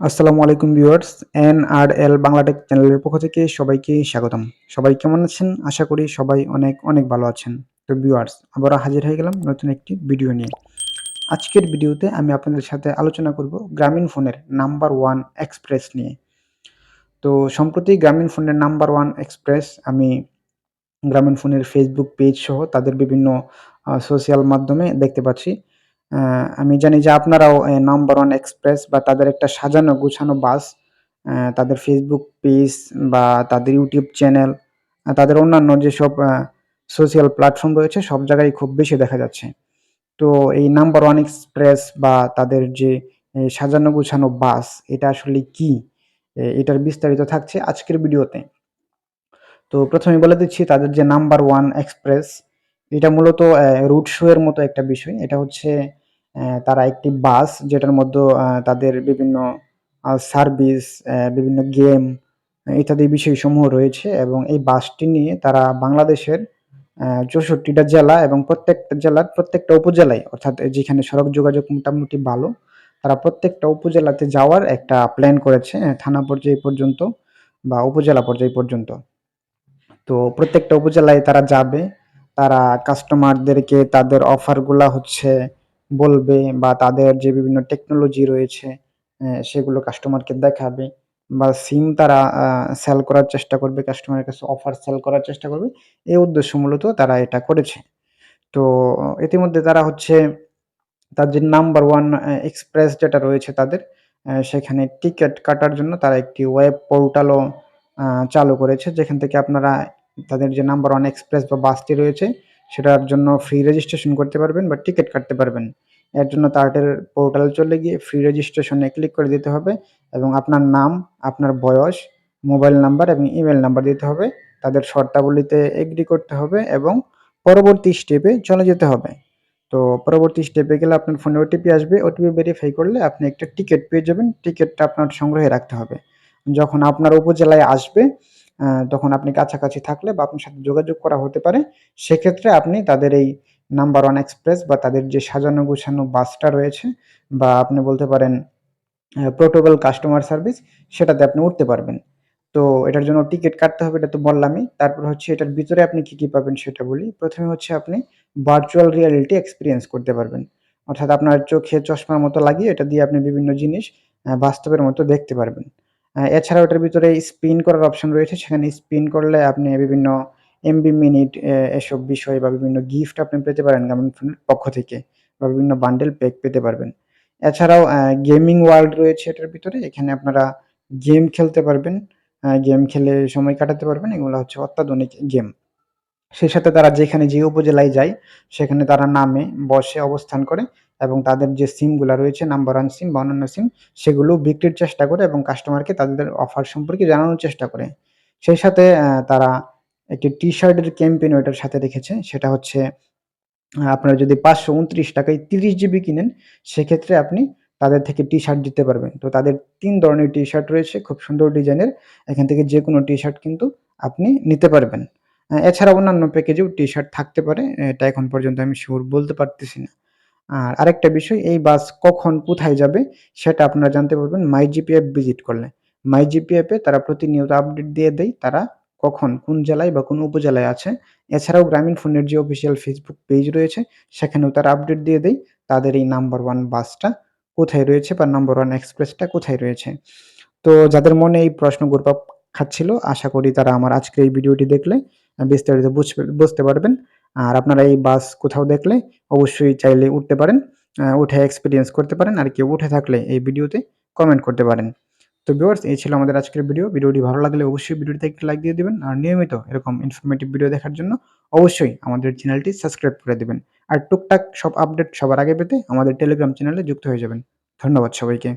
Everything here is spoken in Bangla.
আসসালামু আলাইকুম viewers N R L Bangla Tech চ্যানেলের পক্ষ থেকে সবাইকে স্বাগতম। সবাই কেমন আছেন? আশা করি সবাই অনেক অনেক ভালো আছেন। তো ভিউয়ার্স, আবারও হাজির হয়ে গেলাম নতুন একটি ভিডিও নিয়ে। আজকের ভিডিওতে আমি আপনাদের সাথে আলোচনা করব গ্রামীণ ফোনের নাম্বার ওয়ান এক্সপ্রেস নিয়ে। তো সম্প্রতি গ্রামীণ ফোনের নাম্বার ওয়ান এক্সপ্রেস, আমি গ্রামীণ ফোনের ফেসবুক পেজ সহ তাদের বিভিন্ন সোশ্যাল মাধ্যমে দেখতে পাচ্ছি। আমি জানি যে আপনারাও নাম্বার ওয়ান এক্সপ্রেস বা তাদের একটা সাজানো গুছানো বাস তাদের ফেসবুক পেজ বা তাদের ইউটিউব চ্যানেল তাদের অন্যান্য যেসব সোশ্যাল প্ল্যাটফর্ম রয়েছে, সব জায়গায় খুব বেশি দেখা যাচ্ছে। তো এই নাম্বার ওয়ান এক্সপ্রেস বা তাদের যে সাজানো গুছানো বাস এটা আসলে কি? এটার বিস্তারিত থাকছে আজকের ভিডিওতে। তো প্রথমে বলে দিচ্ছি, তাদের যে নাম্বার ওয়ান এক্সপ্রেস এটা মূলত রুট শো এর মতো একটা বিষয়। এটা হচ্ছে তারা একটি বাস যেটার মধ্যে তাদের বিভিন্ন সার্ভিস বিভিন্ন গেম ইত্যাদি বিষয়সমূহ রয়েছে এবং এই বাসটি নিয়ে তারা বাংলাদেশের চৌষট্টিটা জেলা এবং প্রত্যেকটা জেলার প্রত্যেকটা উপজেলায়, অর্থাৎ যেখানে সড়ক যোগাযোগ মোটামুটি ভালো, তারা প্রত্যেকটা উপজেলাতে যাওয়ার একটা প্ল্যান করেছে থানা পর্যায় পর্যন্ত বা উপজেলা পর্যায় পর্যন্ত। তো প্রত্যেকটা উপজেলায় তারা যাবে, তারা কাস্টমারদেরকে তাদের অফারগুলা হচ্ছে বলবে বা তাদের যে বিভিন্ন টেকনোলজি রয়েছে সেগুলো কাস্টমারকে দেখাবে বা সিম তারা সেল করার চেষ্টা করবে কাস্টমারের কাছে অফার সেল করার চেষ্টা করবে এই উদ্দেশ্য মূলত তারা এটা করেছে। তো, ইতিমধ্যে তারা হচ্ছে তাদের নাম্বার ওয়ান এক্সপ্রেস যেটা রয়েছে তাদের সেখানে টিকিট কাটার জন্য তারা একটি ওয়েব পোর্টালও চালু করেছে, যেখান থেকে আপনারা তাদের যে নাম্বার ওয়ান এক্সপ্রেস বা বাসটি রয়েছে সেটার জন্য ফ্রি রেজিস্ট্রেশন করতে পারবেন বা টিকিট কাটতে পারবেন। এর জন্য তার্টের পোর্টাল চলে গিয়ে ফ্রি রেজিস্ট্রেশনে ক্লিক করে দিতে হবে এবং আপনার নাম, আপনার বয়স মোবাইল নাম্বার এবং ইমেল নাম্বার দিতে হবে। তাদের শর্তাবলীতে এগ্রি করতে হবে এবং পরবর্তী স্টেপে চলে যেতে হবে। তো পরবর্তী স্টেপে গেলে আপনার ফোনে ওটিপি আসবে। ওটিপি ভেরিফাই করলে আপনি একটা টিকিট পেয়ে যাবেন। টিকিটটা আপনার সংগ্রহে রাখতে হবে। যখন আপনার উপজেলায় আসবে তখন আপনি কাছাকাছি থাকলে বা আপনার সাথে যোগাযোগ করা হতে পারে, সেক্ষেত্রে আপনি তাদের এই নাম্বার ওয়ান এক্সপ্রেস বা তাদের যে সাজানো গুছানো বাসটা রয়েছে বা আপনি বলতে পারেন প্রোটোকল কাস্টমার সার্ভিস সেটাতে আপনি উঠতে পারবেন। তো এটার জন্য টিকিট কাটতে হবে, এটা তো বললামই। তারপর হচ্ছে এটার ভিতরে আপনি কী কী পাবেন সেটা বলি। প্রথমে হচ্ছে আপনি ভার্চুয়াল রিয়ালিটি এক্সপিরিয়েন্স করতে পারবেন। অর্থাৎ আপনার চোখে চশমার মতো লাগিয়ে এটা দিয়ে আপনি বিভিন্ন জিনিস বাস্তবের মতো দেখতে পারবেন। এছাড়াও এটার ভিতরে স্পিন করার অপশন রয়েছে। সেখানে স্পিন করলে আপনি বিভিন্ন এমবি মিনিট এসব বিষয় বা বিভিন্ন গিফট আপনি পেতে পারেন গ্রামীণ ফোনের পক্ষ থেকে বা বিভিন্ন বান্ডেল প্যাক পেতে পারবেন। এছাড়াও গেমিং ওয়ার্ল্ড রয়েছে এটার ভিতরে। এখানে আপনারা গেম খেলতে পারবেন গেম খেলে সময় কাটাতে পারবেন। এগুলো হচ্ছে অত্যাধুনিক গেম সেই সাথে তারা যেখানে যে উপজেলায় যায়, সেখানে তারা নামে, বসে, অবস্থান করে। এবং তাদের যে সিমগুলো রয়েছে নাম্বার ওয়ান সিম বা অন্যান্য সিম সেগুলো বিক্রির চেষ্টা করে এবং কাস্টমারকে তাদের অফার সম্পর্কে জানানোর চেষ্টা করে। সেই সাথে তারা একটি টি শার্টের ক্যাম্পেইন ওইটার সাথে রেখেছে। সেটা হচ্ছে, আপনারা যদি পাঁচশো উনত্রিশ টাকায় তিরিশ জিবি কিনেন, সেক্ষেত্রে আপনি তাদের থেকে টি শার্ট দিতে পারবেন। তো তাদের তিন ধরনের টি শার্ট রয়েছে, খুব সুন্দর ডিজাইনের। এখান থেকে যে কোনো টি শার্ট কিন্তু আপনি নিতে পারবেন। এছাড়া অন্যান্য প্যাকেজেও টি শার্ট থাকতে পারে। এটা এখন পর্যন্ত আমি শিওর বলতে পারতেছি না। আর আরেকটা বিষয়, এই বাস কখন কোথায় যাবে সেটা আপনারা জানতে পারবেন মাই জিপি অ্যাপ ভিজিট করলে। মাই জিপি অ্যাপে তারা প্রতিনিয়ত আপডেট দিয়ে দেয় তারা কখন, কোন জেলায় বা কোন উপজেলায় আছে। এছাড়াও গ্রামীণ ফোনের যে অফিসিয়াল ফেসবুক পেজ রয়েছে, সেখানেও তারা আপডেট দিয়ে দেয় তাদের এই নাম্বার ওয়ান বাসটা কোথায় রয়েছে বা নাম্বার ওয়ান এক্সপ্রেসটা কোথায় রয়েছে। তো যাদের মনে এই প্রশ্ন ঘুরপাক খাচ্ছিল, আশা করি তারা আমার আজকের এই ভিডিওটি দেখলে, বিস্তারিত বুঝতে পারবেন। আর আপনারা এই বাস কোথাও দেখলে অবশ্যই চাইলে উঠতে পারেন উঠে এক্সপিরিয়েন্স করতে পারেন আর কেউ উঠে থাকলে এই ভিডিওতে কমেন্ট করতে পারেন। তো ভিউয়ার্স এই ছিল আমাদের আজকের ভিডিও ভিডিওটি ভালো লাগলে অবশ্যই ভিডিওটিতে একটি লাইক দিয়ে দেবেন আর নিয়মিত এরকম ইনফরমেটিভ ভিডিও দেখার জন্য অবশ্যই আমাদের চ্যানেলটি সাবস্ক্রাইব করে দেবেন। আর টুকটাক সব আপডেট সবার আগে পেতে আমাদের টেলিগ্রাম চ্যানেলে যুক্ত হয়ে যাবেন। ধন্যবাদ সবাইকে।